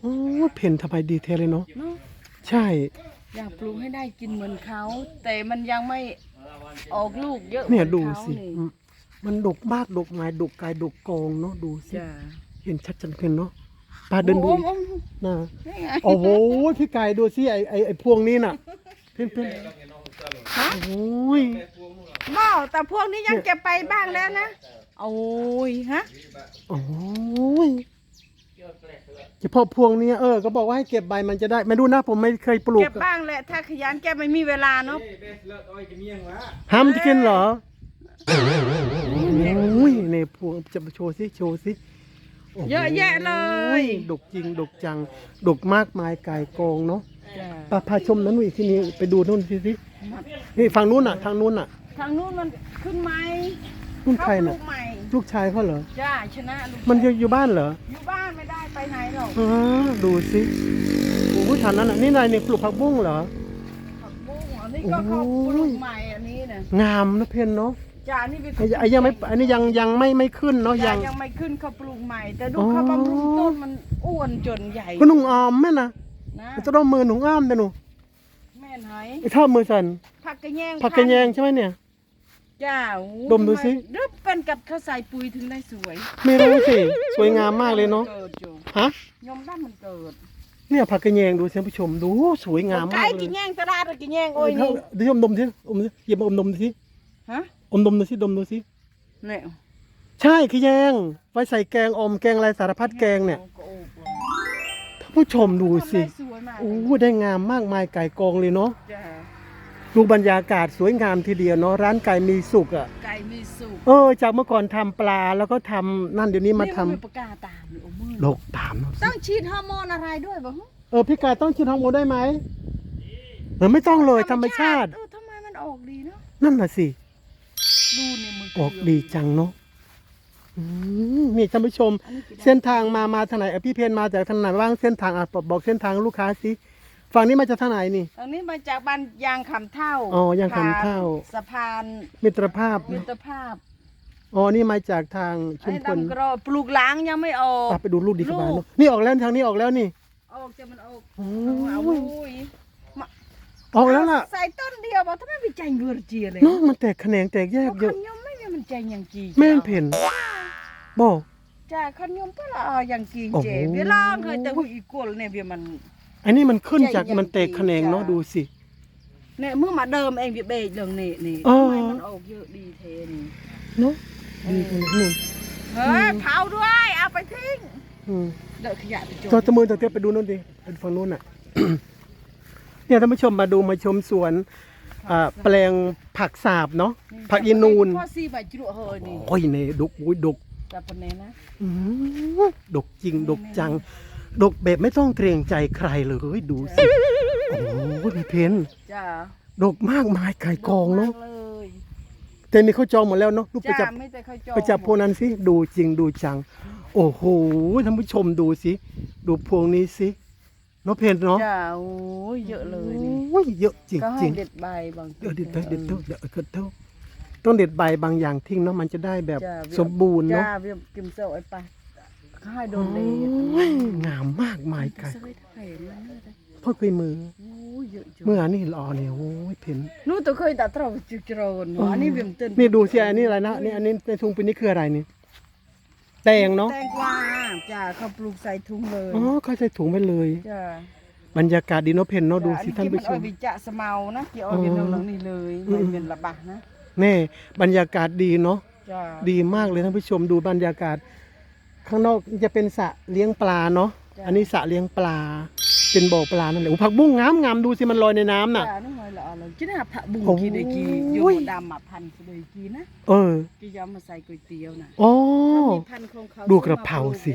โอ้เพ่นทำไมดีเทลเลยเนาะ เนาะใช่ อยากปลูกให้ได้กินเหมือนเขา แต่มันยังไม่ออกลูกเยอะหมืเนี่ยอดูขาสินี่อืมมันดกมากดกไม้ดกกายดกกองเนาะดูสิ จ้ะเห็นชัดจังเพ็นเนาะปลาเดินดูโอ้โอ้นะนี่ไงโอ้โหพี่กายดูสิไอไอไอพวงนี้น่ะ เพ่นเพ่นโอ้ยบ่แต่พวกนี้ยังเก็บไปบ้างแล้วนะ โอ้ยฮะ โอ้ย เฉพาะพวงนี้เออก็บอกว่าให้เก็บใบมันจะได้ไม่รู้นะผมไม่เคยปลูกเก็บบ้างแหละถ้าขยันแกไม่มีเวลาเนาะห้ามจะกินเหรอโอ้ยในพวงจะมาโชว์สิโชว์สิโโหเยอะแยะเลยดกจริงดกจังดกมากมายกายกองเนาะจ้ะปาพาชมนั้นหน่อยที่นี่ไปดูนู่นสิสินี่ฝั่งนู้นน่ะ ทางนู้นน่ะ ทางนู้นมันขึ้นไหมนู่นใครเขาปน่ะ ลูกใหม่ลูกชายเขาเหรอ จ้าชนะลูกมันอยู่อยู่บ้านเหรออยู่บ้านไม่ได้ไปไหนหรอกอ๋อดูสิโอ้โหฐานนั้นน่ะนี่นายเนี่ยปลูกผักบุ้งเหรอ ผักบุ้งอันนี้ก็เขาปลูกใหม่อันนี้นะงามนะเพนเนาะจ้านี่เป็นไอ้ไอ้ยังไม่อันนี้ยังยังไม่ไม่ขึ้นเนาะยัยังงยังไม่ขึ้นเขาปลูกใหม่ แต่ดูอ๋อเขาบำรุงต้นมันอ้วนจนใหญ่ก็นุ่งออมแม่นะนะจะต้องมือหนุ่งอ้อมแต่หนูแม่นไหไอ้เท่ามือสันผักกระแยงผักกระแยงใช่ไหมเนี่ย จ้าดมดูสิรึบเป็นกับเขาใส่ปุ๋ยถึงได้สวยไม่รู้สิ สวยงามมากเลยเนาะเกิดอยู่ฮะยมด้านมันเกิดเนี่ยผักกระแยงดูท่านผู้ชมดูสวยงามไก่มากเลกิยนแยงตลาดกินแยงโอ้ยเท่านี่เดี๋ยวอมดมสิอมสิหยิบมาอมดมสิฮะอมดมดูสิดมดูสิ เนี่ยใช่ขะแยงไว้ใส่แกงอมแกงอะไรสารพัดแกงเนี่ยก็โอ้โหท่านผู้ชมดูสิทำได้สวยมากโอ้ได้งามมากมายไก่กองเลยเนาะ จ้า ดูบรรยากาศสวยงามทีเดียวเนาะร้านไก่มีสุกอะไก่มีสุกเออจากเมื่อก่อนทำปลาแล้วก็ทำนั่นเดี๋ยวนี้มาทำนี่นปากกาตามเลยโอ้มือโลกตามเนาะต้องฉีดฮอร์โมนอะไรด้วยบ่ฮะเออพี่กายต้องชิมฮอร์โมนได้ไหมเออไม่ต้องเลยธรรมชาติ เออทำไมมันออกดีเนาะนั่นน่ะสิ ดูเนี่ยมือออกดีจังเนาะอืมนี่ท่านผู้ชมอันนี้กี่ได้เส้นทางมามาทางไหนเออพี่เพนมาจากทางไหนบ้างเส้นทางอะบอกเส้นทางลูกค้าสิ ฝั่งนี้มาจากทางไหนนี่ ตรงนี้มาจากบ้านยางคำเท่าอ๋อยางคำเท่า ผ่นสะพานมิตรภาพมิเนอะตรภาพอ๋อนี่มาจากทางชุไอ้มพลดำกรอปลูกหล้างยังไม่ออกไปไปดูลูกดีกว่าเนาะนี่ออกแล้วทางนี้ออกแล้วนี่ ออกจะมันออกโอ้เอายอุ้ยมาออกแล้วล่ะใส่ต้นเดียวบอกทำไมไม่ใจเงือเจียเลยเนาะมันแตกแขนงแตกแยกเยคัอะนยมไม่มีมันใจอย่างกีแม่นเพ่นบอกจ้าคันยมก็ละอย่างกีโอ้โหเจเวลาเคยแต่หุยอีกวลเนี่ยเบียมัน อันนี้มันขึ้นจากใหญ่ๆมันแตกแขนงเนาะจ้ะดูสิ เนี่ยเมื่อมาเดิมเองเบียเบยเรื่องนี้นี่อ๋อทำไมมันออกเยอะดีเทนี่เนาะดีจังนู่นเฮ้ยเผาด้วยเอาไปทิ้งอืมเดอะขยะไปจตัวตะมือตัวเตี้ยไปดูนู่นดิไปฝั่งนู้นอะ เนี่ยท่านผู้ชมมาดูมาชมสวนอ่าแปลงผักสาบเนาะผักอีนูนพ่อซีใบจุลเฮยนี่โอ้ยเนี่ยดกอุ้ยดกแต่ปนเนนะอื้อหือดกจริงดกจัง ดกแบบไม่ต้องเกรงใจใครเลยดูสิ โอ้ยพี่เพนจ้าดกมากมายไก่กองเนาะเลยแต่มีเขาจองหมดแล้วเนาะลูกไปจัจ้าบไม่แต่เขาจองไปจับพวงนั้นสิดูจริงดูจัง โอ้โหท่านผู้ชมดูสิดูพวงนี้สิเนาะเพนเนาะจ้าโอ้ยเยอะเลยนี่โอ้ยเยอะจริงก็จให้ริงเด็ดใบบางเดี๋ยวเด็ดไปเด็ดเท่าเดี๋ยวเกิดเท่าต้องเด็ดใบบางอย่างทิ้งเนาะมันจะได้แบบจ้าสมบูรณ์เนาะ จ้าเวียมกิมเซลไอ้ไปเขาให้โดนเลยโอ้ยงามมากมายไก่เซยไทยมันเนี่ยนะพ่อเคยมือโอ้ยเยอะจังเมื่อนี่รอเนี่ยโอ้ยเพนนู้ตัวเคยตัดเท่าจุกโจรเนาะอันนี้เวียมตื่นนี่ดูสิอันนี้อะไรนะนี่อันนี้ในถุงปีนี้คืออะไรนี่แตงเนาะแตงกวาจ้าเขาปลูกใส่ถุงเลยอ๋อเขาใส่ถุงไปเลยจ้าบรรยากาศดีเนาะเพนเนาะดูสิจ้ท่านผู้ชอัมนนี้จะสะเมานะเกี่ยวเอาเวียนหลังนี่เลยไม่เวียนละบะนะแน่บรรยากาศดีเนาะจ้าดีมากเลยท่านผู้ชมดูบรรยากาศ ข้างนอกจะเป็นสระเลี้ยงปลาเนาะอันนี้สระเลี้ยงปลา เป็นบ่อปลานั่นแหละโอ้ผักบุ้งงามงามดูสิมันลอยในน้ำน่ะจ้านี่หอยละอะไรจิน่าผักบุ้งโอ้ยกีได้กีโยดำมาพันเลยกีนะเออกียำมาใส่ก๋วยเตี๋ยวนะโอ้มีพันธุ์ของเขาดูกระเพราสิ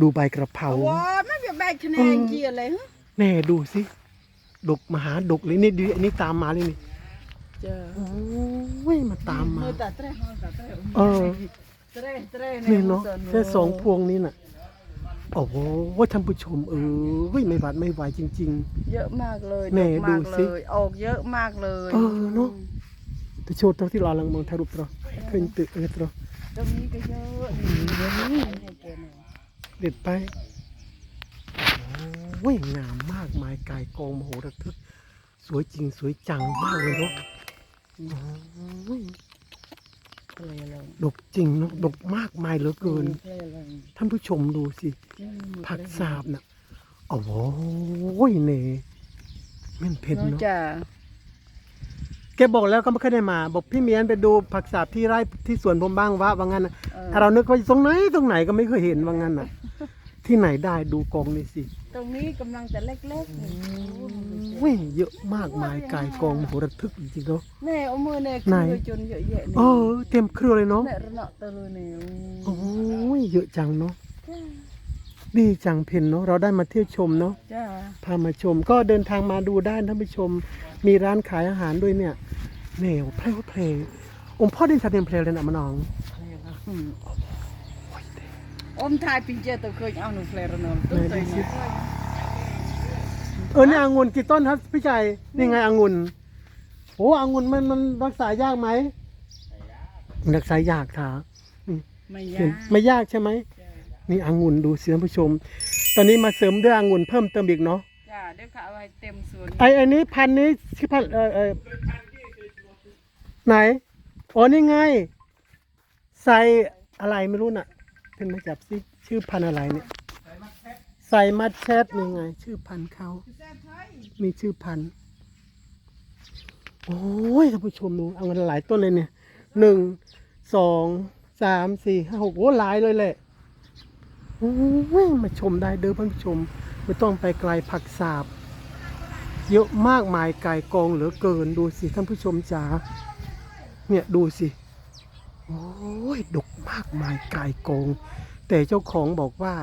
ดูใบกระเพราเอาว้าไม่เป็นใบคะแนนเกียอะไรฮะแน่ดูสิ ดกมหาดกเลยนี่ดีอันนี้ตามมาเลยนี่จ้าโอ้ยมาตามมาเออแต่เตะเออแต่เตะเออเตะเตะ นี่เนาะแค่สองพวงนี้น่ะโอ้โหท่านผู้ชมเออไม่หวาดไม่ไหวจริงเยอะมากเลยแม่ดกมากดูสิเลยออกเยอะมากเลยเออเนอะๆแต่โชว์ตัวที่รอลังมองถ่ายรูปตัวเคยตึกเออตัวตรงนี้ก็เยอะนี่เยอะนี่แกเนี่ยเด็ดไปโอ้ยงามมากมายกายกองมโหระทึก สวยจริงสวยจังมากเลยเนาะ ดกจริงเนาะดกมากมายเหลือเกินเพลเลยท่านผู้ชมดูสิอืมผักสาบน่ะโอ้โหเน่แม่นเผ็ดน้องเนาะจ้าแกบอกแล้วก็ไม่เคยได้มา บอกพี่เมียนไปดูผักสาบที่ไร่ที่สวนผมบ้างว่าว่างั้นน่ะเออถ้าเรานึกว่าตรงไหนตรงไหนก็ไม่เคยเห็นว่างั้นน่ะ ที่ไหนได้ดูกองนี่สิ ตรงนี้กำลังจะเล็กๆนี่โอ้ยเยอะมากมายกายกองมโหระทึกจริงๆเนาะ แน่เอามือเนี่ยไหน คือจนเยอะแยะนี่เออเต็มเครือเลยเนาะแน่ระเนาะตะลุเนี่ยโอ้ยเยอะจังเนาะดีจังเพนเนาะเราได้มาเที่ยวชมเนาะจ้าพามาชม ก็เดินทางมาดูได้ท่านผู้ชม มีร้านขายอาหารด้วยเนี่ยแนวเพลวเพลงองค์พ่อดินชาเดียนเพลเลยนะมะน้องอืม อมทายปิงเจตัวเคยเอาหนูเพลระเนาะตุ้ไหนตัวดูสิเนี่ยเออนี่องุ่นกี่ต้นครับพี่ชัยนี่ไงองุ่นโอ้องุ่นมันมันรักษายากไหมรักษายากค่ะไม่เห็ยานกไม่ยากใช่ไหมนี่องุ่นดูสิท่านผู้ชม ตอนนี้มาเสริมด้วยองุ่นเพิ่มเติมอีกเนาะจ้าเดี๋ยวเขาเอาไว้เต็มสวนไอไอนี้พันธุ์นี้ชื่อพันธุ์เออเออไหนอ๋อนี่ไงใส่อะไรไม่รู้น่ะ เป็นมาจับสิชื่อพันอะไรเนี่ยใส่มัดแชทนี่ไง ชื่อพันเขา มีชื่อพันโอ้ยท่านผู้ชมดูเอากันหลายต้นเลยเนี่ยหนึ่งสองสามสี่ห้าหกโอ้หลายเลยแหละโอ้ยมาชมได้เด้อท่านผู้ชม ไม่ต้องไปไกลผักสาบ เยอะมากมายไกายกองเหลือเกินดูสิท่านผู้ชมจ๋าเนี่ยดูสิ โอ้ยดกมากมายกายกง แต่เจ้าของบอกว่า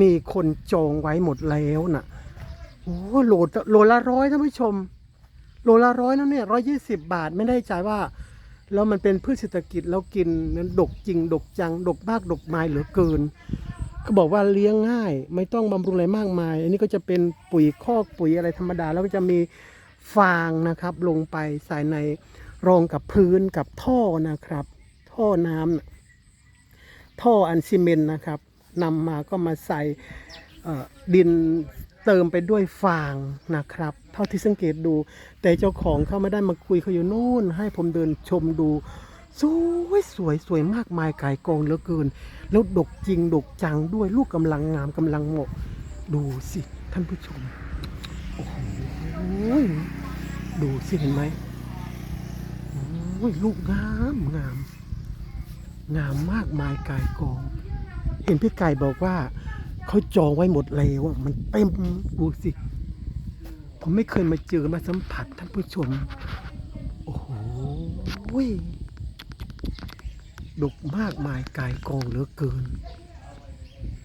มีคนจองไว้หมดแล้วน่ะโอ้โหลโลละร้อยท่านผู้ชม โลละร้อยแล้วเนี่ยร้อยยี่สิบบาทไม่ได้ใจายว่าแล้วมันเป็นพืชเศรษฐกิจแล้วกินนั้นดกจริง ดกจัง ดกมากดกไมายเหลือเกินเขาบอกว่าเลี้ยงง่าย ไม่ต้องบำรุงอะไรมากมาย อันนี้ก็จะเป็นปุ๋ยคอกปุ๋ยอะไรธรรมดา แล้วก็จะมีฟางนะครับ ลงไปใส่ในรองกับพื้นกับท่อนะครับ ท่อน้ำท่ออันซีเมนต์นะครับนำมาก็มาใส่ดินเติมไปด้วยฟางนะครับ เท่าที่สังเกตดู แต่เจ้าของเขาไม่ได้มาคุยเขาอยู่นู่น ให้ผมเดินชมดู สวยสวยสวยมากมายกายกองเหลือเกิน แล้วดกจริงดกจังด้วยลูกกำลังงามกำลังเหมาะดูสิท่านผู้ชม โอ้โหดูสิเห็นไหมโอ้ยลูกงามงาม งามมากมายกายกอง เห็นพี่ไก่บอกว่าเขาจองไว้หมดแล้วมันเต็มดูสิ ผมไม่เคยมาเจอมาสัมผัสท่านผู้ชม โอ้โหดกมากมายกายกองเหลือเกิน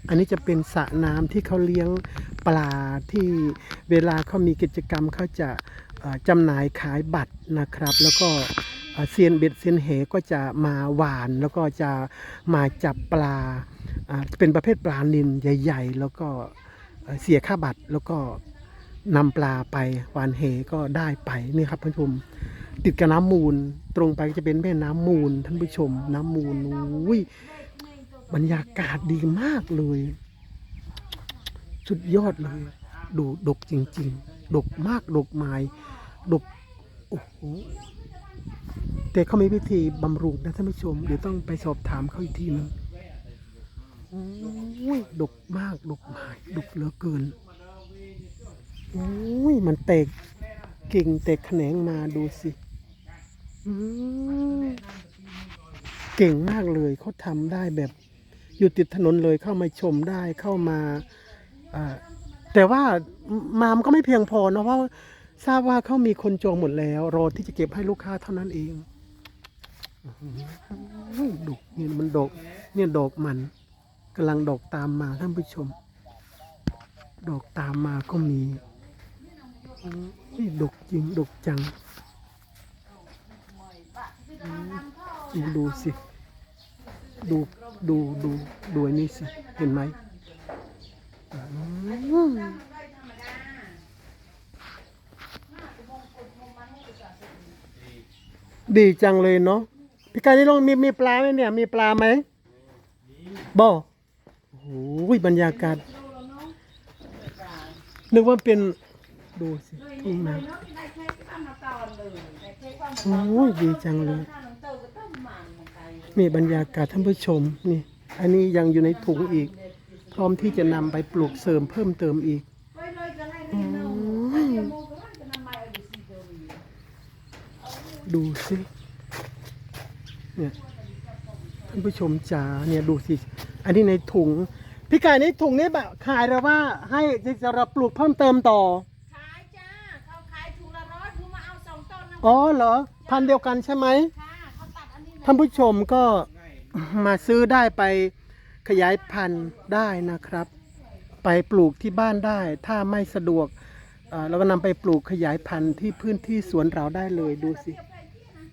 อันนี้จะเป็นสระน้ำที่เขาเลี้ยงปลาที่เวลาเขามีกิจกรรมเขาจะจำหน่ายขายบัตรนะครับ แล้วก็ เซียนเบ็ดเซียนเหก็จะมาหวานแล้วก็จะมาจับปลาเป็นประเภทปลานิลใหญ่ๆ แล้วก็เสียค่าบัตรแล้วก็นำปลาไปหวานเหก็ได้ไปนี่ครับท่านผู้ชมติดกับน้ำมูล ตรงไปก็จะเป็นแม่น้ำมูลท่านผู้ชม น้ำมูลอุ้ยบรรยากาศดีมากเลย สุดยอดเลย ดูดกจริง ๆ ดกมากดกไม้ดกโอ้โห แต่เขามีวิธีบำรุงนะท่านผู้ชม เดี๋ยวต้องไปสอบถามเขาอีกทีนึงโอ้ยดกมากดกไม้ดกเหลือเกินโอ้ยมันแตกกิ่งแตกแขนงมาดูสิอืมเก่งมากเลยเขาทำได้แบบอยู่ติดถนนเลยเข้ามาชมได้เข้ามาแต่ว่ามามก็ไม่เพียงพอเนอะเพราะทราบว่าเขามีคนจองหมดแล้ว รอที่จะเก็บให้ลูกค้าเท่านั้นเอง ดกเนี่ยมันดอกเนี่ยดอกมันกำลังดอกตามมาท่านผู้ชม ดอกตามมาก็มีนี่ดกจริงดกจังดูสิ ดูดูดูดูอันนี้สิ เห็นไหมดีจังเลยเนาะ พี่กายนี่ลองมีมีปลาไหมเนี่ย มีปลาไหมบ่โอ้โหบรรยากาศ นึกว่าเป็นดูสิทุ่งนาได้ยได้แค่ข้าวมาตโอ้ยดีจังเลยนี่บรรยากาศท่านผู้ชมนี่ อันนี้ยังอยู่ในถุงอีก พร้อมที่จะนำไปปลูกเสริมเพิ่มเติมอีกด้เนาะอันเดียวโมก็มันจะนำมาเอาดิสิ เดี๋ยวนี้ดูสิเนี่ยท่านผู้ชมจ๋าเนี่ยดูสิ อันนี้ในถุง พี่ไก่ในถุงนี้แบบขายหรือว่าให้จะเราปลูกเพิ่มเติมต่อ ขายจ้าเขาขายถุงละร้อยถุงมาเอาสองต้นนะอ๋อเหรอ พันธุ์เดียวกันใช่ไหม ค่ะเขาตัดอันนี้นะท่านผู้ชมก็มาซื้อได้ไปขยายพันธุ์ได้นะครับ ไปปลูกที่บ้านได้ ถ้าไม่สะดวกเอ่อเราก็นำไปปลูกขยายพันธุ์ที่พื้นที่สวนเราได้เลยดูสิ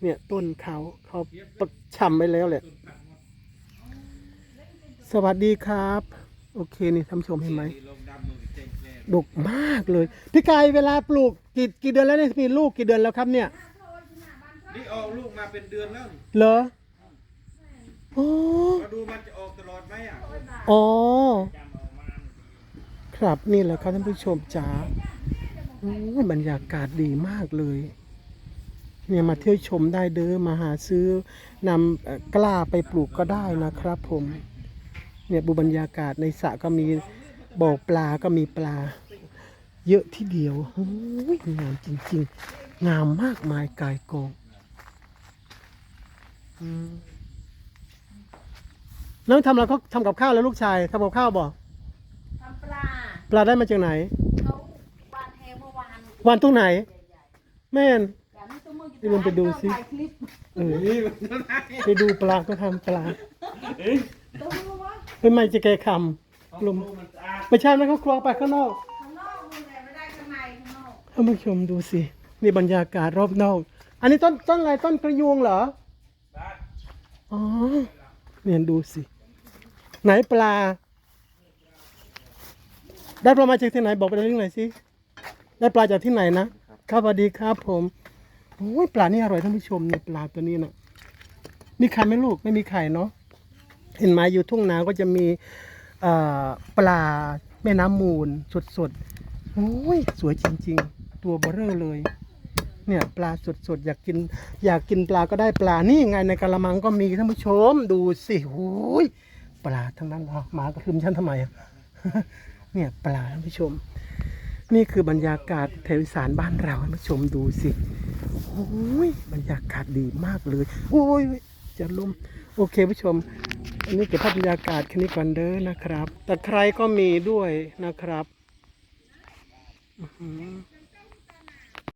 เนี่ยต้นเขาเขาประชำไปแล้วแหละ สวัสดีครับ โอเคนี่ท่านผู้ชมเห็นไหมดกมากเลย พี่กายเวลาปลูกกี่กี่เดือนแล้วเนี่ยมีลูกกี่เดือนแล้วครับเนี่ย นี่ออกลูกมาเป็นเดือนแล้วเหรอโอ้มาดูมันจะออกตลอดไหมอะอ๋อ ครับนี่แหละครับท่านผู้ชมจ๋าโอ้ยบรรยากาศดีมากเลย เนี่ยมาเที่ยวชมได้เด้อมาหาซื้อนำเอ่อกล้าไปปลูกก็ได้นะครับผมเนี่ยบูบรรยากาศในสระก็มีบ่อปลาก็มีปลา เยอะที่เดียวโอ้ยงามจริงๆ งามมากมายกายกองอืมน้องทำอะไรเขาทำกับข้าวแล้วลูกชายทำกับข้าวบ่ทำปลาปลาได้มาจากไหนเขาวานแหเมื่อวานวันตรงไหน แม่น อย่างนี้ตัวมือนี่มันไปดูสิ ถ่ายคลิปเออนี่มันเท่าไหร่ไปดูปลาก็ทำปลาตัวมือวะไม่ไม่จะแกคำลมลูกมันสะอาดไม่ใช่นะเขาครัวไปข้างนอกข้างนอกมึงเลยไม่ได้ข้างในข้างนอกท่านผู้ชมดูสินี่บรรยากาศรอบนอก อันนี้ต้นต้นอะไรต้นกระยวงเหรออ๋อเนี่ยดูสิ ไหนปลา ได้ปลามาจากที่ไหนบอกไปเรื่องหน่อยสิได้ปลาจากที่ไหนนะครับสวัสดีครับผม โอ้ยปลานี่อร่อยท่านผู้ชมเนี่ยปลาตัวนี้นะมีไข่ไหมลูกไม่มีไข่เนาะเห็นไหมอยู่ทุ่งนาก็จะมีปลาแม่น้ำมูลสดๆโอ้ยสวยจริง ๆ ตัวเบอเร่อเลย เนี่ยปลาสดๆอยากกิน อยากกินปลาก็ได้ปลานี่ไงในกระมังก็มีท่านผู้ชม ดูสิโอ้ยปลาทั้งนั้นเหรอหมากระทึมฉันทำไมอะเนี่ยปลาท่านผู้ชม นี่คือบรรยากาศแถวอีสานบ้านเราท่านผู้ชมดูสิโอ้ยบรรยากาศดีมากเลย โอ้ยจะลมโอเคผู้ชม อันนี้เก็บภาพบรรยากาศแค่นี้ก่อนเด้อนะครับ แต่ใครก็มีด้วยนะครับ อือ